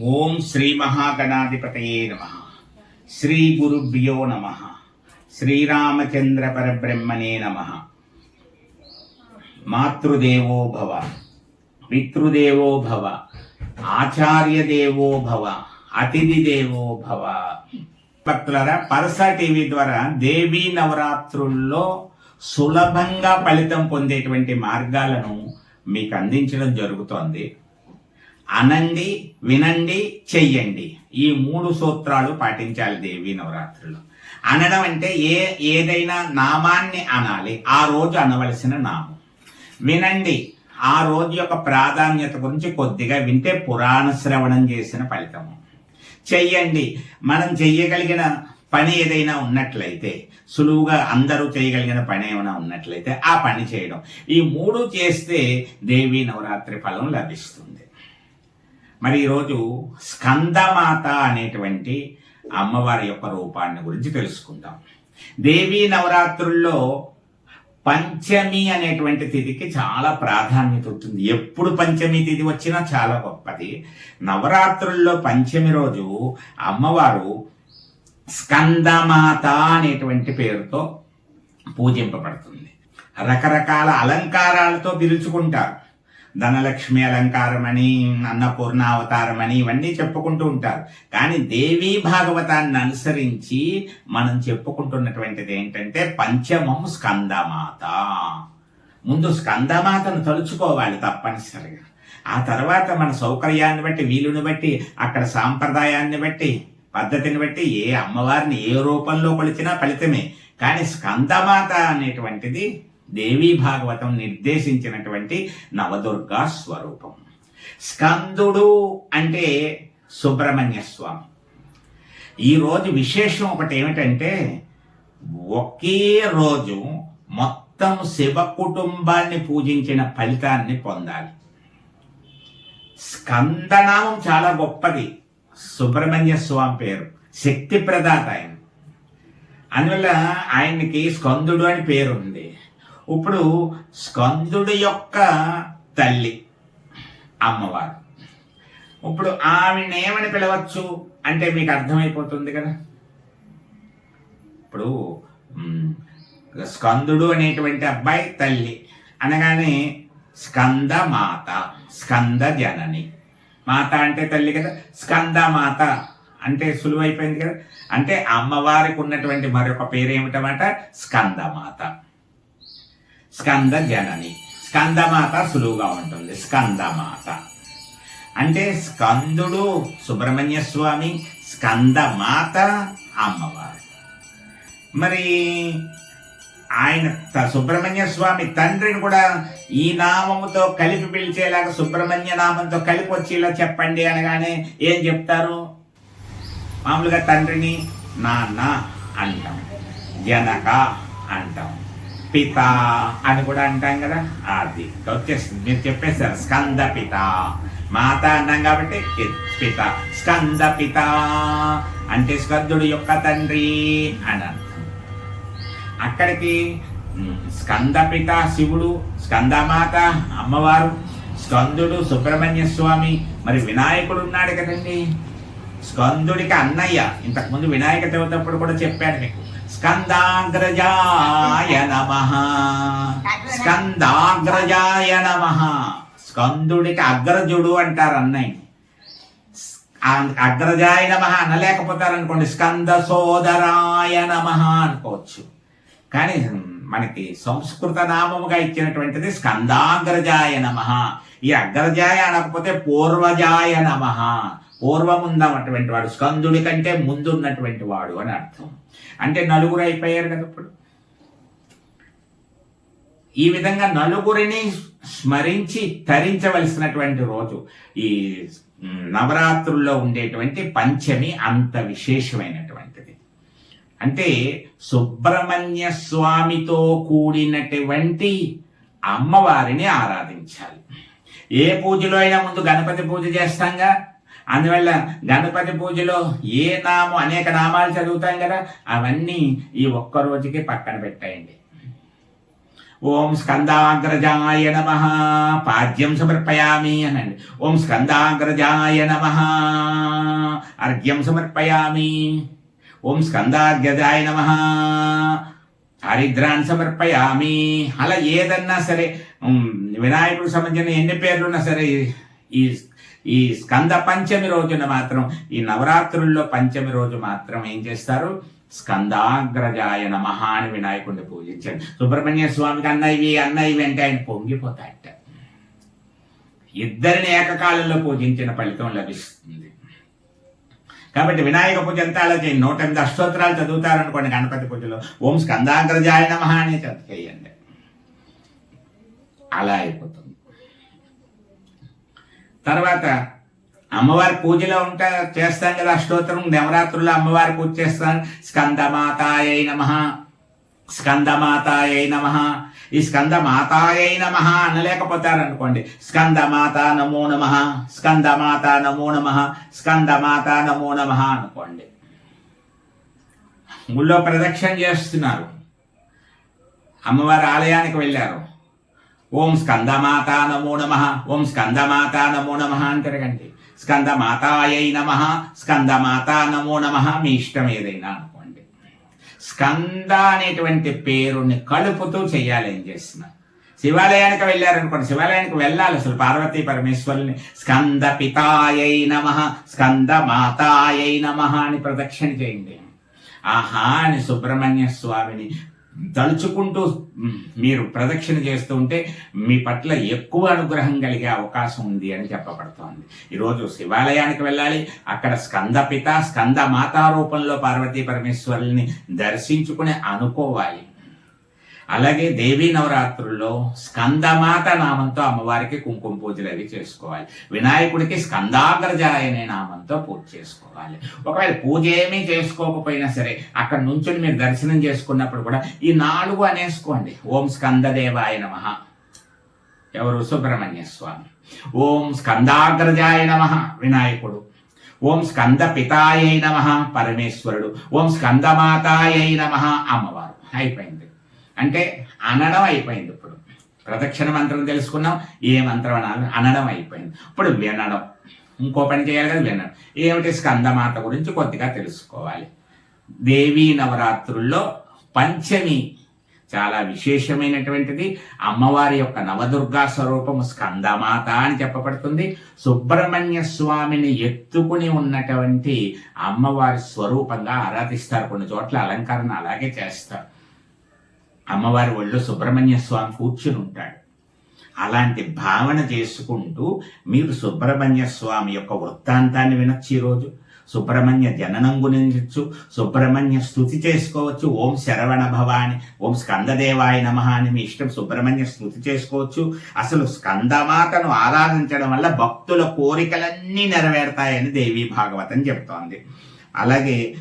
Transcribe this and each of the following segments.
ఓం శ్రీ మహాగణాధిపతయే నమ. శ్రీ గురుభ్యో నమ. శ్రీరామచంద్ర పరబ్రహ్మణే నమ. మాతృదేవో భవ పితృదేవో భవ ఆచార్య దేవో భవ అతిథి దేవో భవ. భక్తులరా పరస టీవీ ద్వారా దేవీ నవరాత్రుల్లో సులభంగా ఫలితం పొందేటువంటి మార్గాలను మీకు అందించడం జరుగుతోంది. అనండి వినండి చెయ్యండి. ఈ మూడు సూత్రాలు పాటించాలి దేవీ నవరాత్రులు. అనడం అంటే ఏ ఏదైనా నామాన్ని అనాలి ఆ రోజు అనవలసిన నామం. వినండి ఆ రోజు యొక్క ప్రాధాన్యత గురించి కొద్దిగా వింటే పురాణ శ్రవణం చేసిన ఫలితము. చెయ్యండి మనం చెయ్యగలిగిన పని ఏదైనా ఉన్నట్లయితే సులువుగా అందరూ చేయగలిగిన పని ఏమైనా ఉన్నట్లయితే ఆ పని చేయడం. ఈ మూడు చేస్తే దేవీ నవరాత్రి ఫలం లభిస్తుంది. మరి ఈరోజు స్కందమాత అనేటువంటి అమ్మవారి యొక్క రూపాన్ని గురించి తెలుసుకుందాం. దేవీ నవరాత్రుల్లో పంచమి అనేటువంటి తిథికి చాలా ప్రాధాన్యత ఉంటుంది. ఎప్పుడు పంచమి తిథి వచ్చినా చాలా గొప్పది. నవరాత్రుల్లో పంచమి రోజు అమ్మవారు స్కందమాత అనేటువంటి పేరుతో పూజింపబడుతుంది. రకరకాల అలంకారాలతో పిలుచుకుంటారు ధనలక్ష్మి అలంకారమని అన్నపూర్ణ అవతారమని ఇవన్నీ చెప్పుకుంటూ ఉంటారు. కానీ దేవీ భాగవతాన్ని అనుసరించి మనం చెప్పుకుంటున్నటువంటిది ఏంటంటే పంచమం స్కందమాత. ముందు స్కందమాతను తలుచుకోవాలి తప్పనిసరిగా. ఆ తర్వాత మన సౌకర్యాన్ని బట్టి వీలుని బట్టి అక్కడ సాంప్రదాయాన్ని బట్టి పద్ధతిని బట్టి ఏ అమ్మవారిని ఏ రూపంలో కొలిచినా ఫలితమే. కానీ స్కందమాత అనేటువంటిది దేవీ భాగవతం నిర్దేశించినటువంటి నవదుర్గా స్వరూపం. స్కందుడు అంటే సుబ్రహ్మణ్య స్వామి. ఈరోజు విశేషం ఒకటి ఏమిటంటే ఒకే రోజు మొత్తం శివ కుటుంబాన్ని పూజించిన ఫలితాన్ని పొందాలి. స్కందనామం చాలా గొప్పది. సుబ్రహ్మణ్య స్వామి పేరు శక్తి ప్రదాత ఆయన. అందువల్ల ఆయనకి స్కందుడు అని పేరుంది. ఇప్పుడు స్కందుడి యొక్క తల్లి అమ్మవారు. ఇప్పుడు ఆవిడ ఏమని పిలవచ్చు? అంటే మీకు అర్థమైపోతుంది కదా. ఇప్పుడు స్కందుడు అనేటువంటి అబ్బాయి తల్లి అనగానే స్కంద మాత స్కంద జనని. మాత అంటే తల్లి కదా. స్కంద మాత అంటే సులువైపోయింది కదా. అంటే అమ్మవారికి ఉన్నటువంటి మరొక పేరు ఏమిటమాట స్కందమాత స్కంద జనని స్కందమాత సులువుగా ఉంటుంది. స్కందమాత. అంటే స్కందుడు సుబ్రహ్మణ్య స్వామి స్కందమాత అమ్మవారు. మరి ఆయన త- సుబ్రహ్మణ్య స్వామి తండ్రిని కూడా ఈ నామముతో కలిపి పిలిచేలాగా సుబ్రహ్మణ్య నామంతో కలిపి వచ్చేలా చెప్పండి అనగానే ఏం చెప్తారు? మామూలుగా తండ్రిని నాన్న అంటాం. జనక అంటాం. పిత అని కూడా అంటాం కదా. అది వచ్చేస్తుంది మీరు చెప్పేశారు స్కంద పిత. మాత అన్నాం కాబట్టి పిత. స్కంద పిత అంటే స్కందుడు యొక్క తండ్రి అని అక్కడికి స్కంద స్కందపిత శివుడు స్కందమాత అమ్మవారు స్కందుడు సుబ్రహ్మణ్య స్వామి. మరి వినాయకుడు ఉన్నాడు కదండి. స్కందుడికి అన్నయ్య. ఇంతకుముందు వినాయక చవితప్పుడు కూడా చెప్పాను మీకు. స్కందాగ్రజాయ నమ. స్కందాగ్రజాయ నమ. స్కందుడికి అగ్రజుడు అంటారు అన్నయ్య. అగ్రజాయ నమ అనలేకపోతారు అనుకోండి స్కంద సోదరాయ నమ అనుకోవచ్చు. కానీ మనకి సంస్కృత నామముగా ఇచ్చినటువంటిది స్కందాగ్రజాయ నమ. ఈ అగ్రజాయ అనకపోతే పూర్వజాయ నమ. పూర్వం ఉన్నటువంటి వాడు స్కందుడి కంటే ముందు ఉన్నటువంటి వాడు అని అర్థం. అంటే నలుగురు అయిపోయారు కదా ఇప్పుడు. ఈ విధంగా నలుగురిని స్మరించి తరించవలసినటువంటి రోజు ఈ నవరాత్రుల్లో ఉండేటువంటి పంచమి అంత విశేషమైనటువంటిది. అంటే సుబ్రహ్మణ్య స్వామితో కూడినటువంటి అమ్మవారిని ఆరాధించాలి. ఏ పూజలో అయినా ముందు గణపతి పూజ చేస్తాంగా? అందువల్ల గణపతి పూజలో ఏ నామం అనేక నామాలు చదువుతాం కదా అవన్నీ ఈ ఒక్క రోజుకి పక్కన పెట్టేయండి. ఓం స్కందాగ్రజాయ నమ పాద్యం సమర్పయామి అనండి. ఓం స్కందాగ్రజాయ నమ అర్ఘ్యం సమర్పయామి. ఓం స్కందాగ్రజాయ నమ హరిద్రాన్ని సమర్పయామి. అలా ఏదన్నా సరే వినాయకుడికి సంబంధించిన ఎన్ని పేర్లున్నా సరే ఈ ఈ స్కంద పంచమి రోజున మాత్రం ఈ నవరాత్రుల్లో పంచమి రోజు మాత్రం ఏం చేస్తారు? స్కందాగ్రజాయ నమః అని వినాయకుడిని పూజించండి. సుబ్రహ్మణ్య స్వామికి అన్నయ్యవి అన్నయ్య అన్న అంటే ఆయన పొంగిపోతాయట. ఇద్దరిని ఏకకాలంలో పూజించిన ఫలితం లభిస్తుంది. కాబట్టి వినాయక పూజ అంతా అలా చేయండి. నూట ఎనిమిది అష్టోత్తరాలు చదువుతారనుకోండి గణపతి పూజలో. ఓం స్కందాగ్రజాయ నమః అని చదివేయండి. అలా అయిపోతుంది. తర్వాత అమ్మవారి పూజలో ఉంటా చేస్తాం కదా అష్టోత్తరం నవరాత్రుల్లో అమ్మవారి పూజ చేస్తాం. స్కందమాతాయై నమ. స్కందమాతాయై నమ. ఈ స్కందమాతాయై నమ అనలేకపోతారనుకోండి. స్కందమాత నమో నమ. స్కందమాత నమో నమ. స్కందమాత నమో నమ అనుకోండి. ఊళ్ళో ప్రదక్షిణ చేస్తున్నారు. అమ్మవారి ఆలయానికి వెళ్ళారు. ఓం స్కందమాత నమో నమ. ఓం స్కందమాత నమో నమ అని తిరగండి. స్కందమాతాయై నమ. స్కందమాత నమో నమ. మీ ఇష్టం ఏదైనా అనుకోండి. స్కంద అనేటువంటి పేరుని కలుపుతూ చేయాలి ఏం చేస్తున్నా? శివాలయానికి వెళ్ళారనుకోండి. శివాలయానికి వెళ్ళాలి అసలు పార్వతీ పరమేశ్వరుని. స్కంద పితాయై నమ. స్కంద మాతాయై నమ అని ప్రదక్షిణ చేయండి. ఆహా అని సుబ్రహ్మణ్య స్వామిని తలుచుకుంటూ మీరు ప్రదక్షిణ చేస్తూ ఉంటే మీ పట్ల ఎక్కువ అనుగ్రహం కలిగే అవకాశం ఉంది అని చెప్పబడుతోంది. ఈరోజు శివాలయానికి వెళ్ళాలి అక్కడ స్కందపిత స్కంద మాతా రూపంలో పార్వతీ పరమేశ్వరుల్ని దర్శించుకుని అనుకోవాలి. అలాగే దేవీ నవరాత్రుల్లో స్కందమాత నామంతో అమ్మవారికి కుంకుమ పూజలు అవి చేసుకోవాలి. వినాయకుడికి స్కందాగ్రజాయ అనే నామంతో పూజ చేసుకోవాలి. ఒకవేళ పూజ ఏమీ చేసుకోకపోయినా సరే అక్కడ నుంచుని మీరు దర్శనం చేసుకున్నప్పుడు కూడా ఈ నాలుగు అనేసుకోండి. ఓం స్కందదేవాయ నమ. ఎవరు? సుబ్రహ్మణ్య స్వామి. ఓం స్కందాగ్రజాయ నమ వినాయకుడు. ఓం స్కంద పితాయై నమ పరమేశ్వరుడు. ఓం స్కందమాతాయై నమ అమ్మవారు. అయిపోయింది. అంటే అనడం అయిపోయింది ఇప్పుడు. ప్రదక్షిణ మంత్రం తెలుసుకున్నాం ఏ మంత్రం అనాలి అనడం అయిపోయింది. ఇప్పుడు వినడం. ఇంకో పని చేయాలి కదా వినడం. ఏమిటి స్కందమాత గురించి కొద్దిగా తెలుసుకోవాలి. దేవీ నవరాత్రుల్లో పంచమి చాలా విశేషమైనటువంటిది. అమ్మవారి యొక్క నవదుర్గా స్వరూపము స్కందమాత అని చెప్పబడుతుంది. సుబ్రహ్మణ్య స్వామిని ఎత్తుకుని ఉన్నటువంటి అమ్మవారి స్వరూపంగా ఆరాధిస్తారు. కొన్ని చోట్ల అలంకరణ అలాగే చేస్తారు. అమ్మవారి ఒళ్ళు సుబ్రహ్మణ్య స్వామి కూర్చుని ఉంటాడు అలాంటి భావన చేసుకుంటూ మీరు సుబ్రహ్మణ్య స్వామి యొక్క వృత్తాంతాన్ని వినొచ్చు ఈరోజు సుబ్రహ్మణ్య జననం గురించు సుబ్రహ్మణ్య స్థుతి చేసుకోవచ్చు ఓం శరవణ భవాని ఓం స్కందదేవాయ నమ అని మీ ఇష్టం సుబ్రహ్మణ్య స్థుతి చేసుకోవచ్చు. అసలు స్కందమాతను ఆరాధించడం వల్ల భక్తుల కోరికలన్నీ నెరవేరుతాయని దేవీ భాగవతం చెప్తోంది అలాగే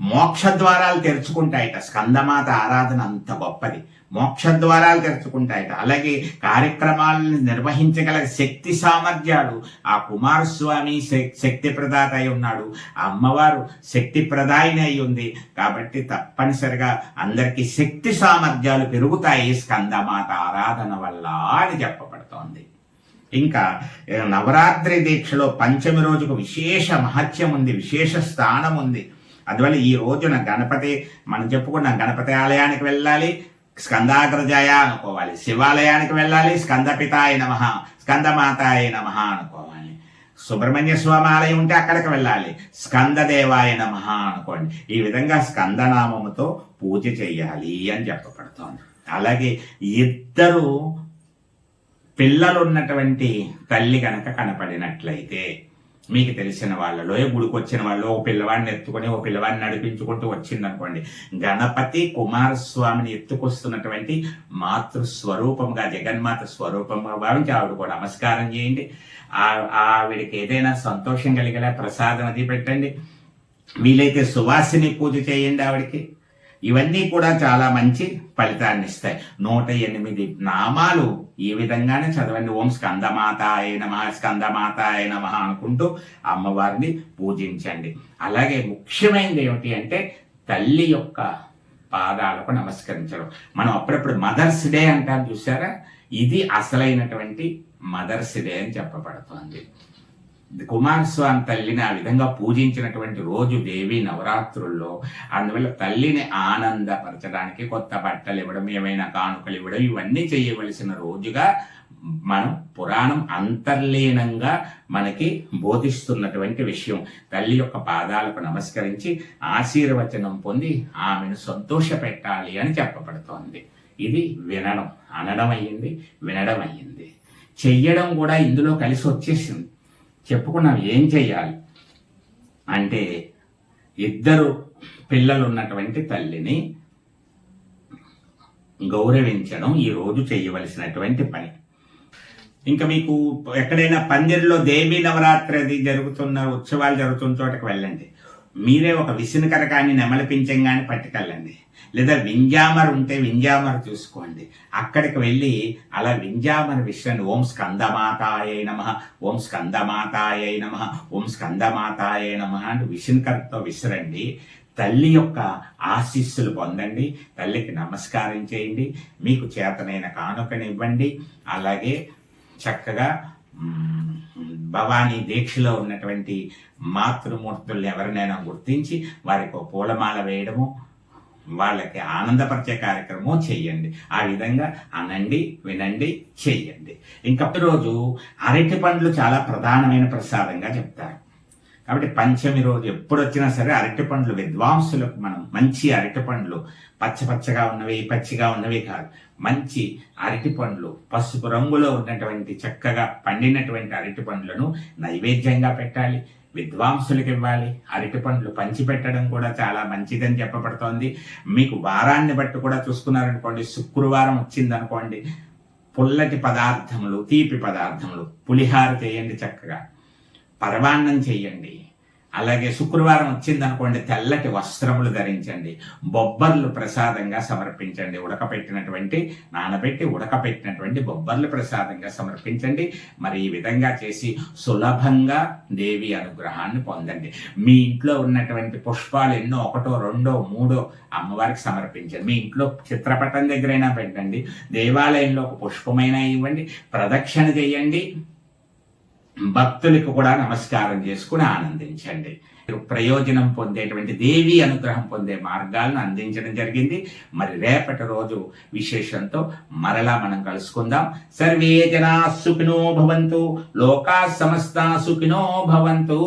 మోక్ష ద్వారాలు తెరుచుకుంటాయట. స్కందమాత ఆరాధన అంత గొప్పది. మోక్ష ద్వారాలు తెరుచుకుంటాయట. అలాగే కార్యక్రమాలను నిర్వహించగల శక్తి సామర్థ్యాలు ఆ కుమారస్వామి శక్తి ప్రదాత అయి ఉన్నాడు. ఆ అమ్మవారు శక్తి ప్రదాయిని అయి ఉంది. కాబట్టి తప్పనిసరిగా అందరికీ శక్తి సామర్థ్యాలు పెరుగుతాయి స్కందమాత ఆరాధన వల్ల అని చెప్పబడుతోంది. ఇంకా నవరాత్రి దీక్షలో పంచమి రోజుకు విశేష మహత్యం ఉంది విశేష స్థానం ఉంది. అందువల్ల ఈ రోజున గణపతి మనం చెప్పుకున్న గణపతి ఆలయానికి వెళ్ళాలి స్కందాగ్రజాయ అనుకోవాలి శివాలయానికి వెళ్ళాలి స్కందపితాయ నమ స్కందమాతాయ నమ అనుకోవాలి. సుబ్రహ్మణ్య స్వామి ఆలయం ఉంటే అక్కడికి వెళ్ళాలి స్కందదేవాయ నమ అనుకోండి. ఈ విధంగా స్కందనామముతో పూజ చేయాలి అని చెప్పబడుతోంది. అలాగే ఇద్దరు పిల్లలు ఉన్నటువంటి తల్లి కనుక కనపడినట్లయితే మీకు తెలిసిన వాళ్ళలో ఏ గుడికి వచ్చిన వాళ్ళు ఓ పిల్లవాడిని ఎత్తుకొని ఓ పిల్లవాడిని నడిపించుకుంటూ వచ్చిందనుకోండి గణపతి కుమారస్వామిని ఎత్తుకొస్తున్నటువంటి మాతృ స్వరూపంగా జగన్మాత స్వరూపంగా భావించి ఆవిడ కూడా నమస్కారం చేయండి. ఆవిడకి ఏదైనా సంతోషం కలిగేలా ప్రసాదం అది పెట్టండి. వీలైతే సువాసిని పూజ చేయండి ఆవిడకి. ఇవన్నీ కూడా చాలా మంచి ఫలితాన్ని ఇస్తాయి. నూట ఎనిమిది నామాలు ఈ విధంగానే చదవండి. ఓం స్కందమాత అయ నమ స్కందమాత అయ నమ అనుకుంటూ అమ్మవారిని పూజించండి. అలాగే ముఖ్యమైనది ఏమిటి అంటే తల్లి యొక్క పాదాలకు నమస్కరించడం. మనం అప్పుడప్పుడు మదర్స్ డే అంటారు చూసారా? ఇది అసలైనటువంటి మదర్స్ డే అని చెప్పబడుతోంది. కుమారస్వామి తల్లిని ఆ విధంగా పూజించినటువంటి రోజు దేవి నవరాత్రుల్లో అందువల్ల తల్లిని ఆనందపరచడానికి కొత్త బట్టలు ఇవ్వడం ఏమైనా కానుకలు ఇవ్వడం ఇవన్నీ చేయవలసిన రోజుగా మనం పురాణం అంతర్లీనంగా మనకి బోధిస్తున్నటువంటి విషయం. తల్లి యొక్క పాదాలకు నమస్కరించి ఆశీర్వచనం పొంది ఆమెను సంతోష పెట్టాలి అని చెప్పబడుతోంది. ఇది వినడం అనడం అయ్యింది వినడం అయ్యింది. చెయ్యడం కూడా ఇందులో కలిసి వచ్చేసింది చెప్పుకున్నాం ఏం చేయాలి అంటే ఇద్దరు పిల్లలు ఉన్నటువంటి తల్లిని గౌరవించడం ఈ రోజు చేయవలసినటువంటి పని. ఇంకా మీకు ఎక్కడైనా పందిరిలో దేవీ నవరాత్రి అది జరుగుతున్న ఉత్సవాలు జరుగుతున్న చోటకి వెళ్ళండి. మీరే ఒక విసిన కానీ నెమలిపించం కానీ పట్టుకెళ్ళండి. లేదా వింజామర్ ఉంటే వింజామర్ చూసుకోండి. అక్కడికి వెళ్ళి అలా వింజామర్ విషయాన్ని ఓం స్కందమాతాయే నమ ఓం స్కందమాతాయ నమ ఓం స్కందమాతాయే నమ అంటూ విసునకరతో విసిరండి. తల్లి యొక్క ఆశీస్సులు పొందండి. తల్లికి నమస్కారం చేయండి. మీకు చేతనైన కానుకనివ్వండి. అలాగే చక్కగా భవానీ దీక్షలో ఉన్నటువంటి మాతృమూర్తుల్ని ఎవరినైనా గుర్తించి వారికి పూలమాల వేయడము వాళ్ళకి ఆనందపరిచే కార్యక్రమం చెయ్యండి. ఆ విధంగా అనండి వినండి చెయ్యండి. ఇంకా రోజు అరటి పండ్లు చాలా ప్రధానమైన ప్రసాదంగా చెప్తారు. కాబట్టి పంచమి రోజు ఎప్పుడు వచ్చినా సరే అరటి పండ్లు విద్వాంసులకు మనం మంచి అరటి పండ్లు పచ్చ పచ్చగా ఉన్నవి పచ్చిగా ఉన్నవి కాదు. మంచి అరటి పండ్లు పసుపు రంగులో ఉన్నటువంటి చక్కగా పండినటువంటి అరటి పండ్లను నైవేద్యంగా పెట్టాలి. విద్వాంసులకు ఇవ్వాలి. అరటి పండ్లు పంచి పెట్టడం కూడా చాలా మంచిదని చెప్పబడుతోంది. మీకు వారాన్ని బట్టి కూడా చూసుకున్నారనుకోండి శుక్రవారం వచ్చిందనుకోండి పుల్లటి పదార్థములు తీపి పదార్థములు పులిహార చేయండి చక్కగా. పరమాన్నం చేయండి. అలాగే శుక్రవారం వచ్చిందనుకోండి తెల్లటి వస్త్రములు ధరించండి. బొబ్బర్లు ప్రసాదంగా సమర్పించండి. ఉడకపెట్టినటువంటి నానబెట్టి ఉడకపెట్టినటువంటి బొబ్బర్లు ప్రసాదంగా సమర్పించండి. మరి ఈ విధంగా చేసి సులభంగా దేవి అనుగ్రహాన్ని పొందండి. మీ ఇంట్లో ఉన్నటువంటి పుష్పాలు ఎన్నో ఒకటో రెండో మూడో అమ్మవారికి సమర్పించండి. మీ ఇంట్లో చిత్రపటం దగ్గరైనా పెట్టండి. దేవాలయంలో ఒక పుష్పమైనా ఇవ్వండి. ప్రదక్షిణ చేయండి. భక్తులకు కూడా నమస్కారం చేసుకుని ఆనందించండి. ప్రయోజనం పొందేటువంటి దేవి అనుగ్రహం పొందే మార్గాలను అందించడం జరిగింది. మరి రేపటి రోజు విశేషంతో మరలా మనం కలుసుకుందాం. సర్వే జనా సుఖినో భవంతు. లోకా సమస్త సుఖినో భవంతు.